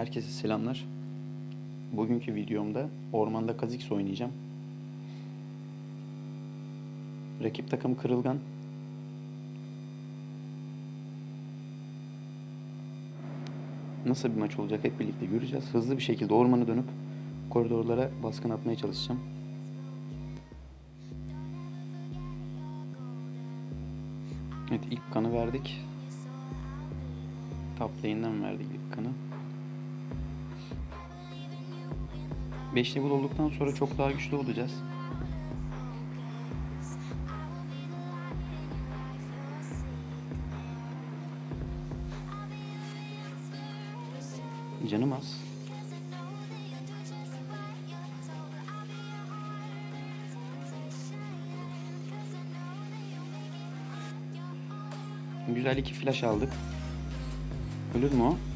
Herkese selamlar. Bugünkü videomda ormanda Kha'Zix oynayacağım. Rakip takım kırılgan. Nasıl bir maç olacak hep birlikte göreceğiz. Hızlı bir şekilde ormana dönüp koridorlara baskın atmaya çalışacağım. Evet ilk kanı verdik. Top verdik ilk kanı. 5 level olduktan sonra çok daha güçlü olacağız. Canım az. Güzel iki flash aldık. Ölür mü o?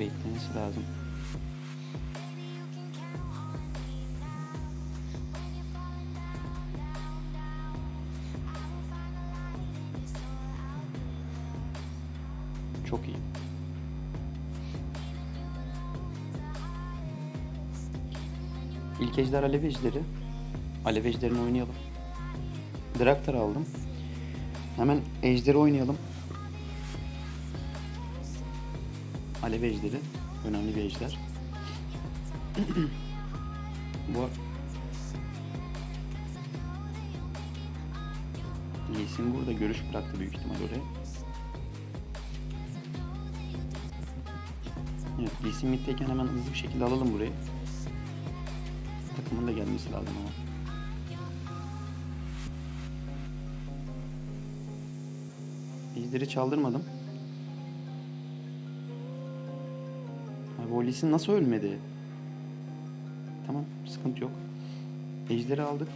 Beklemesi lazım. Çok iyi. İlk ejder alev ejderi. Alev ejderini oynayalım. Draktar aldım. Hemen ejderi oynayalım. Alev ejderi. Önemli bir ejder. Bu Lee Sin burada görüş bıraktı büyük ihtimal oraya. Evet, Lee Sin middeyken hemen hızlı bir şekilde alalım burayı. Takımın da gelmesi lazım ama. Ejderi çaldırmadım. Sin nasıl ölmedi? Tamam, sıkıntı yok. Ejderi aldık.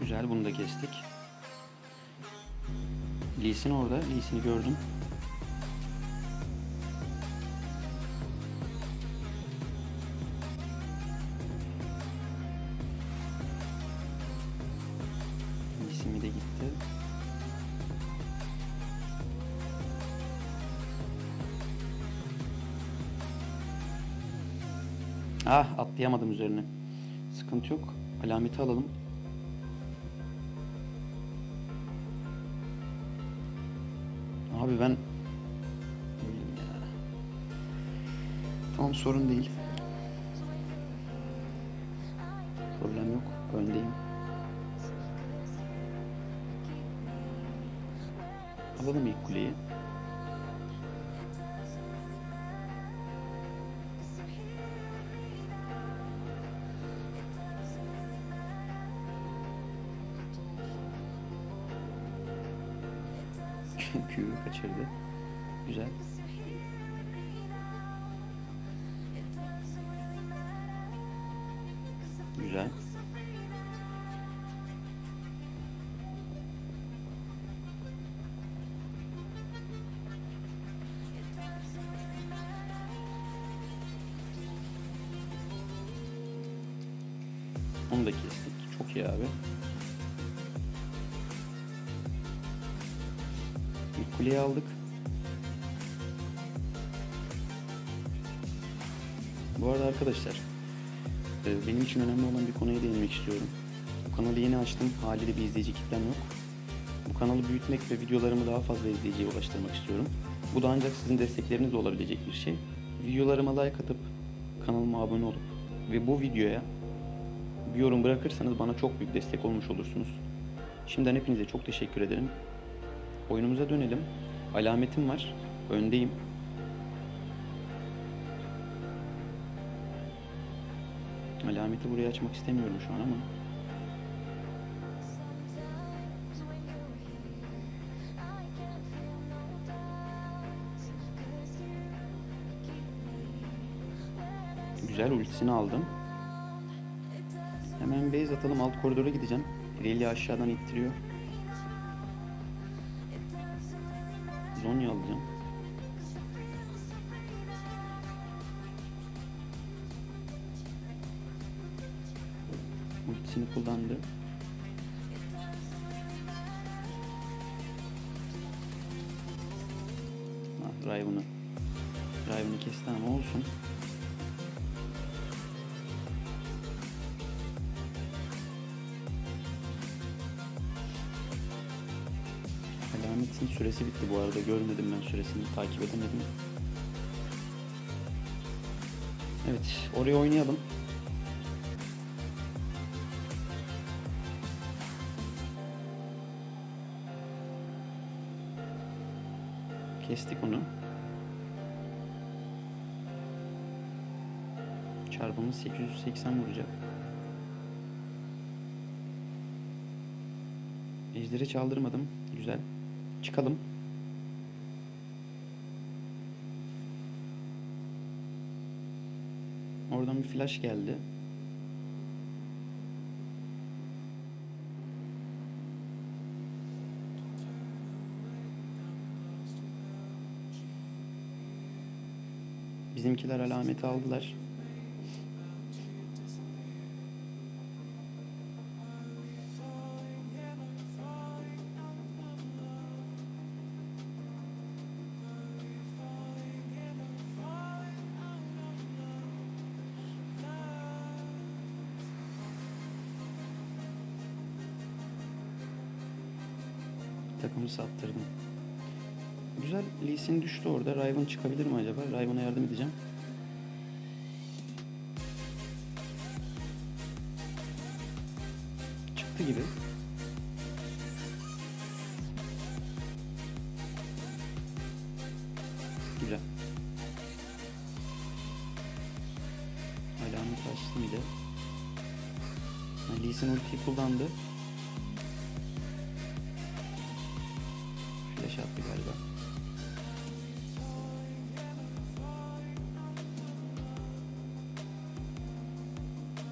Güzel bunu da kestik. Lee orada. Lee gördüm. Ah atlayamadım üzerine. Sıkıntı yok. Alameti alalım. Abi ben. Tamam sorun değil. Problem yok. Öndeyim. Alalım ilk kuleyi. Q'yu kaçırdı. Güzel. Güzel. Onu da kestik. Çok iyi abi. İlk kuleyi aldık. Bu arada arkadaşlar e, benim için önemli olan bir konuya değinmek istiyorum. Bu kanalı yeni açtım. Haliyle bir izleyici kitlem yok. Bu kanalı büyütmek ve videolarımı daha fazla izleyiciye ulaştırmak istiyorum. Bu da ancak sizin desteklerinizle olabilecek bir şey. Videolarıma like atıp kanalıma abone olup ve bu videoya bir yorum bırakırsanız bana çok büyük destek olmuş olursunuz. Şimdiden hepinize çok teşekkür ederim. Oyunumuza dönelim. Alametim var. Öndeyim. Alameti buraya açmak istemiyorum şu an ama. Güzel ultisini aldım. Hemen base atalım alt koridora gideceğim. Rally aşağıdan ittiriyor. Zonya alacağım. Ultisini kullandı. Ah, Riven'ı. Riven'ı kesti ama olsun. Alametin süresi bitti bu arada. Görmedim ben süresini. Takip edemedim. Evet. Oraya oynayalım. Kestik onu. Çarpımız 880 vuracak. Ejderi çaldırmadım. Güzel. Çıkalım. Oradan bir flash geldi. Bizimkiler alameti aldılar. Takımı sattırdım. Güzel. Lee düştü orada. Riven çıkabilir mi acaba? Riven'a yardım edeceğim. Çıktı gibi. Güzel. Alamet açtı. Ha, Lee Sin ultiyi kullandı. Flash attı galiba.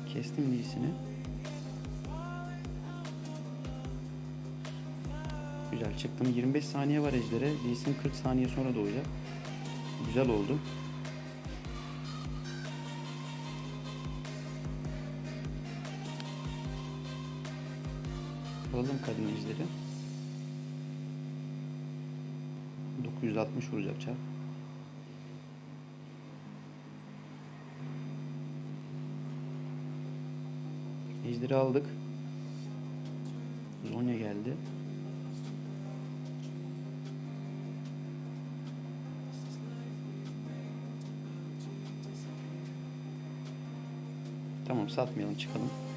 Kestim Lee'sini. Güzel çıktım. 25 saniye var ejdere. Lee'sin 40 saniye sonra doğacak. Güzel oldu. Alalım kadın ejderi. 960 vuracak çarp. Ejderi aldık. Zonya geldi. Tamam satmayalım çıkalım.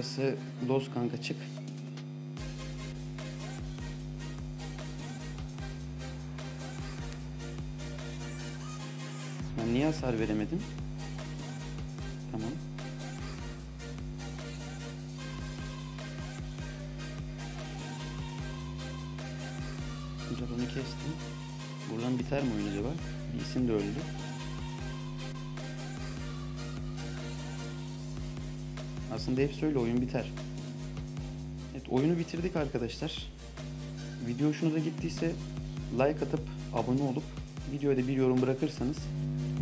Burası Los kanka çık. Ben niye hasar veremedim? Tamam. Güzel onu kestim. Buradan biter mi oyun acaba? Lee de öldü. Aslında hepsi öyle oyun biter. Evet oyunu bitirdik arkadaşlar. Video hoşunuza gittiyse like atıp abone olup videoya da bir yorum bırakırsanız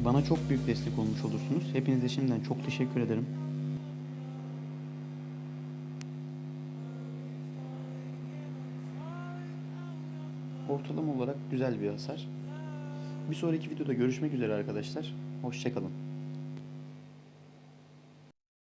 bana çok büyük destek olmuş olursunuz. Hepinize şimdiden çok teşekkür ederim. Ortalama olarak güzel bir hasar. Bir sonraki videoda görüşmek üzere arkadaşlar. Hoşçakalın.